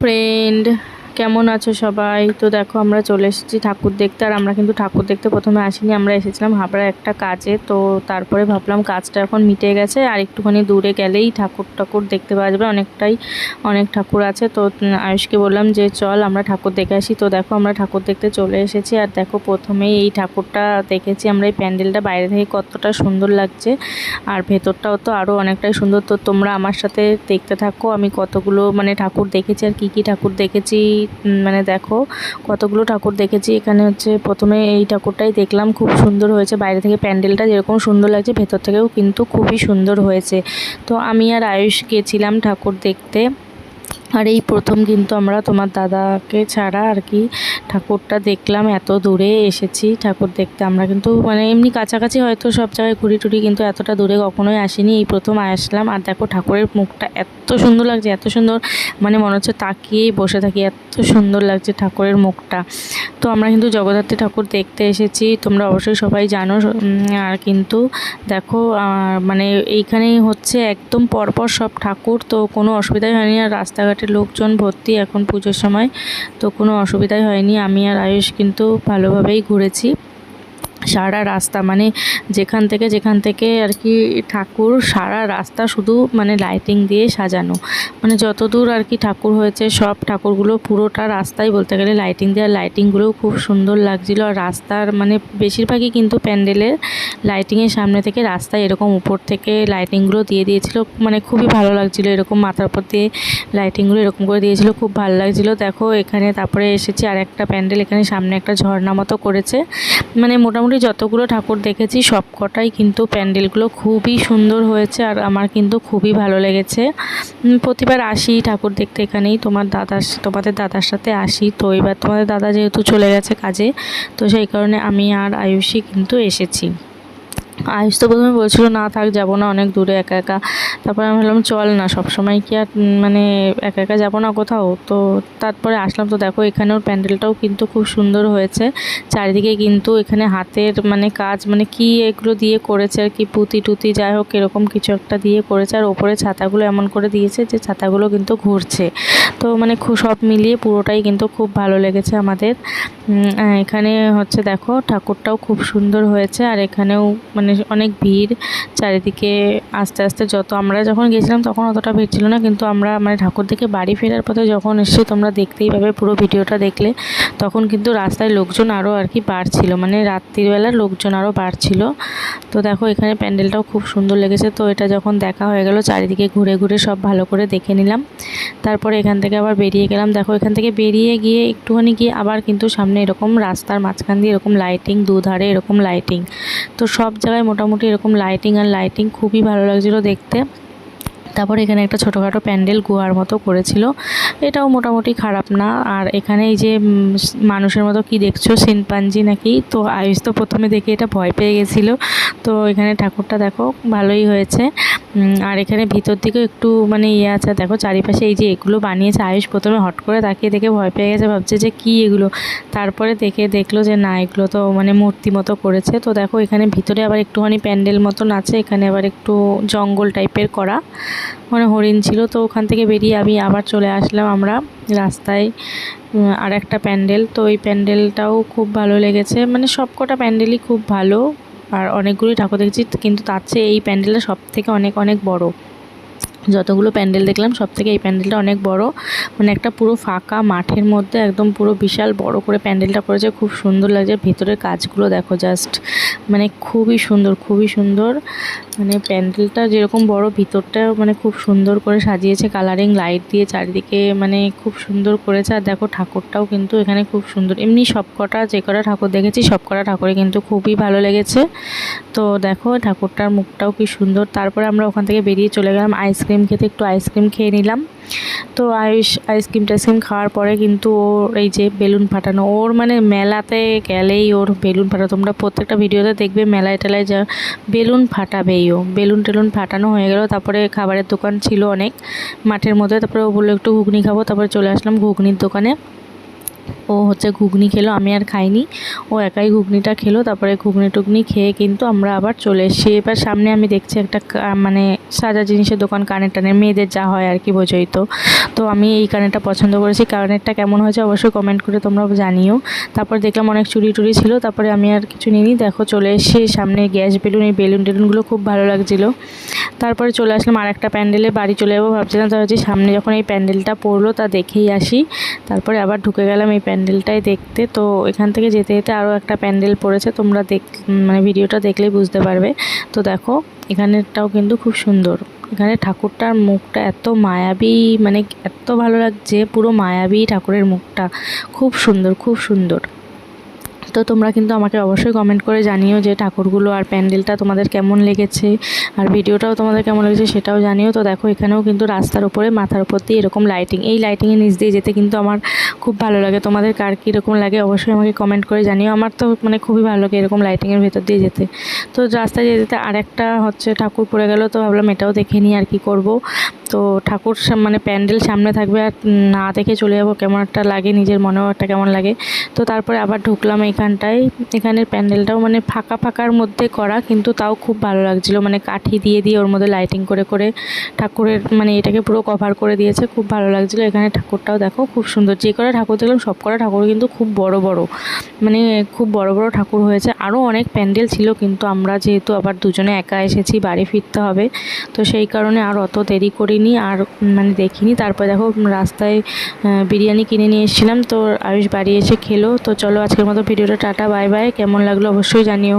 friend. কেমন আছো সবাই? তো দেখো, আমরা চলে এসেছি ঠাকুর দেখতে, আর আমরা কিন্তু ঠাকুর দেখতে প্রথমে আসিনি, আমরা এসেছিলাম হাবড়া একটা কাজে। তো তারপরে ভাবলাম কাজটা এখন মিটে গেছে, আর একটুখানি দূরে গেলেই ঠাকুর ঠাকুর দেখতে পাওয়া যাবে। অনেকটাই, অনেক ঠাকুর আছে। তো আয়ুষকে বললাম যে, চল, আমরা ঠাকুর দেখে আসি। তো দেখো, আমরা ঠাকুর দেখতে চলে এসেছি, আর দেখো, প্রথমেই এই ঠাকুরটা দেখেছি আমরা, এই প্যান্ডেলটা বাইরে থেকে কতটা সুন্দর লাগছে। আর ভেতরটাও তো আরও অনেকটাই সুন্দর। তো তোমরা আমার সাথে দেখতে থাকো, আমি কতগুলো মানে ঠাকুর দেখেছি, আর কি কি ঠাকুর দেখেছি। মানে দেখো কতগুলো ঠাকুর দেখেছি। এখানে হচ্ছে প্রথমে এই ঠাকুরটাই দেখলাম, খুব সুন্দর হয়েছে। বাইরে থেকে প্যান্ডেলটা যেরকম সুন্দর লাগছে, ভেতর থেকেও কিন্তু খুবই সুন্দর হয়েছে। তো আমি আর আয়ুষ গেছিলাম ঠাকুর দেখতে। আর এই প্রথম কিন্তু আমরা তোমার দাদাকে ছাড়া আর কি ঠাকুরটা দেখলাম, এত দূরে এসেছি ঠাকুর দেখতে। আমরা কিন্তু মানে এমনি কাছাকাছি হয়তো সব জায়গায় ঘুরি টুরি কিন্তু এতটা দূরে কখনোই আসিনি। এই প্রথম আসলাম আর দেখো ঠাকুরের মুখটা এত সুন্দর লাগছে, এত সুন্দর মানে মনে হচ্ছে তাকিয়েই বসে থাকি, এত সুন্দর লাগছে ঠাকুরের মুখটা। তো আমরা কিন্তু জগদ্ধাত্রী ঠাকুর দেখতে এসেছি, তোমরা অবশ্যই সবাই জানো আর কিন্তু দেখো মানে এইখানেই হচ্ছে একদম পরপর সব ঠাকুর, তো কোনো অসুবিধাই হয়নি আর রাস্তাঘাটে লোকজন ভর্তি এখন পুজোর সময়, তো কোনো অসুবিধাই হয়নি। আমি আর আয়ুষ কিন্তু ভালোভাবেই ঘুরেছি। সারা রাস্তা মানে যেখান থেকে যেখান থেকে আর কি ঠাকুর, সারা রাস্তা শুধু মানে লাইটিং দিয়ে সাজানো। মানে যত দূর আর কি ঠাকুর হয়েছে সব ঠাকুরগুলো পুরোটা রাস্তায় বলতে গেলে লাইটিং দেওয়া লাইটিংগুলোও খুব সুন্দর লাগছিল। আর রাস্তার মানে বেশিরভাগই কিন্তু প্যান্ডেলের লাইটিংয়ের সামনে থেকে রাস্তায় এরকম উপর থেকে লাইটিংগুলো দিয়ে দিয়েছিল। মানে খুবই ভালো লাগছিল। এরকম মাথার উপর দিয়ে লাইটিংগুলো এরকম করে দিয়েছিল। খুব ভালো লাগছিল। দেখো এখানে তারপরে এসেছি আর একটা প্যান্ডেল। এখানে সামনে একটা ঝর্ণা মতো করেছে। মানে মোটামুটি যতগুলো ঠাকুর দেখেছি সব কটাই কিন্তু প্যান্ডেলগুলো খুবই সুন্দর হয়েছে। আর আমার কিন্তু খুবই ভালো লেগেছে। উম, প্রতিবার আসি ঠাকুর দেখতে এখানেই। তোমার দাদার তোমাদের দাদার সাথে আসি। তো এবার তোমাদের দাদা যেহেতু চলে গেছে কাজে, তো সেই কারণে আমি আর আয়ুষী কিন্তু এসেছি। আয়ুষ তো প্রথমে বলছিল, না থাক, যাব না, অনেক দূরে, একা একা। তারপরে আমি ভাবলাম, চল না সব সময় কি আর মানে একা একা যাব না কোথাও? তো তারপরে আসলাম, তো দেখো এখানেও প্যান্ডেলটাও কিন্তু খুব সুন্দর হয়েছে। চারিদিকে কিন্তু এখানে হাতের মানে কাজ মানে কি এগুলো দিয়ে করেছে আর কি, পুঁতি টুতি যাই হোক, এরকম কিছু একটা দিয়ে করেছে। আর ওপরে ছাতাগুলো এমন করে দিয়েছে যে, ছাতাগুলো কিন্তু ঘুরছে। তো মানে সব মিলিয়ে পুরোটাই কিন্তু খুব ভালো লেগেছে আমাদের। এখানে হচ্ছে দেখো, ঠাকুরটাও খুব সুন্দর হয়েছে আর এখানেও মানে অনেক ভিড়। চারিদিকে আস্তে আস্তে যত আমরা যখন গেছিলাম তখন অতটা ভিড় ছিল না, কিন্তু আমরা মানে ঠাকুর থেকে বাড়ি ফেরার পথে যখন এসেছি তোমরা দেখতেই পাবে পুরো ভিডিওটা দেখলে, তখন কিন্তু রাস্তায় লোকজন আরও আর কি বাড়ছিল মানে রাত্রিবেলা লোকজন আরও বাড়ছিল। তো দেখো, এখানে প্যান্ডেলটাও খুব সুন্দর লেগেছে। তো এটা যখন দেখা হয়ে গেল, চারিদিকে ঘুরে ঘুরে সব ভালো করে দেখে নিলাম। তারপরে এখান থেকে আবার বেরিয়ে গেলাম। দেখো, এখান থেকে বেরিয়ে গিয়ে একটুখানি গিয়ে আবার কিন্তু সামনে এরকম রাস্তার মাঝখান দিয়ে এরকম লাইটিং দুধারে এরকম লাইটিং তো সব জায়গায় মোটামুটি এরকম লাইটিং আর লাইটিং খুবই ভালো লাগছিল দেখতে। তারপর এখানে একটা ছোটোখাটো প্যান্ডেল গুহার মতো করেছিল। এটাও মোটামুটি খারাপ না। আর এখানে এই যে মানুষের মতো কি দেখছ? শিনপাঞ্জি নাকি? তো আয়ুষ তো প্রথমে দেখে এটা ভয় পেয়ে গেছিল। তো এখানে ঠাকুরটা দেখো, ভালোই হয়েছে। আর এখানে ভিতর দিকেও একটু মানে ইয়ে আছে। দেখো চারিপাশে এই যে এগুলো বানিয়েছে, আয়ুষ প্রথমে হট করে তাকিয়ে দেখে ভয় পেয়ে গেছে, ভাবছে যে কি এগুলো। তারপরে দেখে দেখল যে না, এগুলো তো মানে মূর্তি মতো করেছে। তো দেখো এখানে ভিতরে আবার একটুখানি প্যান্ডেল মতন আছে, এখানে আবার একটু জঙ্গল টাইপের করা। মানে হরিণ ছিল, তো ওখান থেকে বেরিয়ে আমি আবার চলে আসলাম আমরা রাস্তায় আর একটা প্যান্ডেল। তো এই প্যান্ডেলটাও খুব ভালো লেগেছে। মানে সব কটা প্যান্ডেলই খুব ভালো। আর অনেকগুলি ঠাকুর দেখেছি কিন্তু তার চেয়ে এই প্যান্ডেলটা সব থেকে অনেক অনেক বড়। যতগুলো প্যান্ডেল দেখলাম সব থেকে এই প্যান্ডেলটা অনেক বড়। মানে একটা পুরো ফাঁকা মাঠের মধ্যে একদম পুরো বিশাল বড় করে প্যান্ডেলটা করেছে। খুব সুন্দর লাগছে। ভেতরের কাজগুলো দেখো জাস্ট মানে খুবই সুন্দর খুবই সুন্দর। মানে প্যান্ডেলটা যেরকম বড়, ভিতরটা মানে খুব সুন্দর করে সাজিয়েছে। কালারিং লাইট দিয়ে চারিদিকে মানে খুব সুন্দর করেছে। আর দেখো ঠাকুরটাও কিন্তু এখানে খুব সুন্দর। এমনি সব কটা যে কটা ঠাকুর দেখেছি সব কটা ঠাকুরে কিন্তু খুবই ভালো লেগেছে। তো দেখো ঠাকুরটার মুখটাও কি সুন্দর। তারপরে আমরা ওখান থেকে বেরিয়ে চলে গেলাম। আইসক্রিম খেতে, একটু আইসক্রিম খেয়ে নিলাম। তো আয়ুষ আইসক্রিম টাইসক্রিম খাওয়ার পরে কিন্তু ওর এই যে বেলুন ফাটানো, ওর মানে মেলাতে গেলেই ওর বেলুন ফাটা, তোমরা প্রত্যেকটা ভিডিওতে দেখবে মেলায় টেলায় যা বেলুন ফাটাবেই ও। বেলুন টেলুন ফাটানো হয়ে গেল, তারপরে খাবারের দোকান ছিল অনেক মাঠের মধ্যে, তারপরে ও বলল, একটু ঘুগনি খাব। তারপরে চলে আসলাম ঘুগনির দোকানে। ও হচ্ছে ঘুগনি খেলো, আমি আর খাইনি। ও একাই ঘুগনিটা খেলো, তারপরে ঘুগনি টুগনি খেয়ে কিন্তু আমরা আবার চলে এসেছি। এবার সামনে আমি দেখছি একটা মানে সাজা জিনিসের দোকান, কানের টানের। মেয়েদের যা হয় আর কি, বোঝোই তো। তো আমি এই কানেরটা পছন্দ করেছি। কানেরটা কেমন হয়েছে অবশ্যই কমেন্ট করে তোমরা জানিও। তারপর দেখলাম অনেক চুরি টুরি ছিল, তারপরে আমি আর কিছু নিইনি। দেখো, চলে এসেছি সামনে গ্যাস বেলুন। এই বেলুন টেলুনগুলো খুব ভালো লাগছিল। তারপরে চলে আসলাম আর একটা প্যান্ডেলে, বাড়ি চলে যাব। ভাবছিলাম তাহলে যে সামনে যখন এই প্যান্ডেলটা পড়ল তা দেখেই আসি। তারপরে আবার ঢুকে গেলাম এই প্যান্ডেলটাই দেখতে। তো এখান থেকে যেতে যেতে আরও একটা প্যান্ডেল পড়েছে। তোমরা দেখ মানে ভিডিওটা দেখলেই বুঝতে পারবে। তো দেখো, এখানেরটাও কিন্তু খুব সুন্দর। এখানে ঠাকুরটার মুখটা এত মায়াবী মানে এত ভালো লাগছে, পুরো মায়াবী ঠাকুরের মুখটা। খুব সুন্দর খুব সুন্দর। তো তোমরা কিন্তু আমাকে অবশ্যই কমেন্ট করে জানিও যে ঠাকুরগুলো আর প্যান্ডেলটা তোমাদের কেমন লেগেছে, আর ভিডিওটাও তোমাদের কেমন লেগেছে সেটাও জানিও। তো দেখো, এখানেও কিন্তু রাস্তার উপরে, মাথার উপর দিয়ে এরকম লাইটিং এই লাইটিংয়ের নিচ দিয়ে যেতে কিন্তু আমার খুব ভালো লাগে। তোমাদের কার কীরকম লাগে অবশ্যই আমাকে কমেন্ট করে জানিও। আমার তো মানে খুবই ভালো লাগে এরকম লাইটিংয়ের ভেতর দিয়ে যেতে। তো রাস্তায় যেতে যেতে আরেকটা হচ্ছে ঠাকুর পড়ে গেল, তো ভাবলাম এটাও দেখে নিই আর কি করব। তো ঠাকুর মানে প্যান্ডেল সামনে থাকবে আর না দেখে চলে যাব, কেমন একটা লাগে, নিজের মনেও একটা কেমন লাগে। তো তারপরে আবার ঢুকলাম এইখানটায় এখানের প্যান্ডেলটাও মানে ফাঁকা ফাঁকার মধ্যে করা, কিন্তু তাও খুব ভালো লাগছিল। মানে কাঠি দিয়ে দিয়ে ওর মধ্যে লাইটিং করে করে ঠাকুরের মানে এটাকে পুরো কভার করে দিয়েছে, খুব ভালো লাগছিল। এখানে ঠাকুরটাও দেখো খুব সুন্দর। যে কটা ঠাকুর দেখলাম, সব কটা ঠাকুর কিন্তু খুব বড় বড়। মানে খুব বড় বড় ঠাকুর হয়েছে। আরও অনেক প্যান্ডেল ছিল, কিন্তু আমরা যেহেতু আবার দুজনে একা এসেছি, বাড়ি ফিরতে হবে, তো সেই কারণে আর অত দেরি করিনি আর মানে দেখিনি। তারপর দেখো রাস্তায় বিরিয়ানি কিনে নিয়ে এসেছিলাম, তো আয়ুষ বাড়ি এসে খেলো। তো চলো আজকের মতো ভিডিওটা টাটা বাই বাই। কেমন লাগল অবশ্যই জানিও।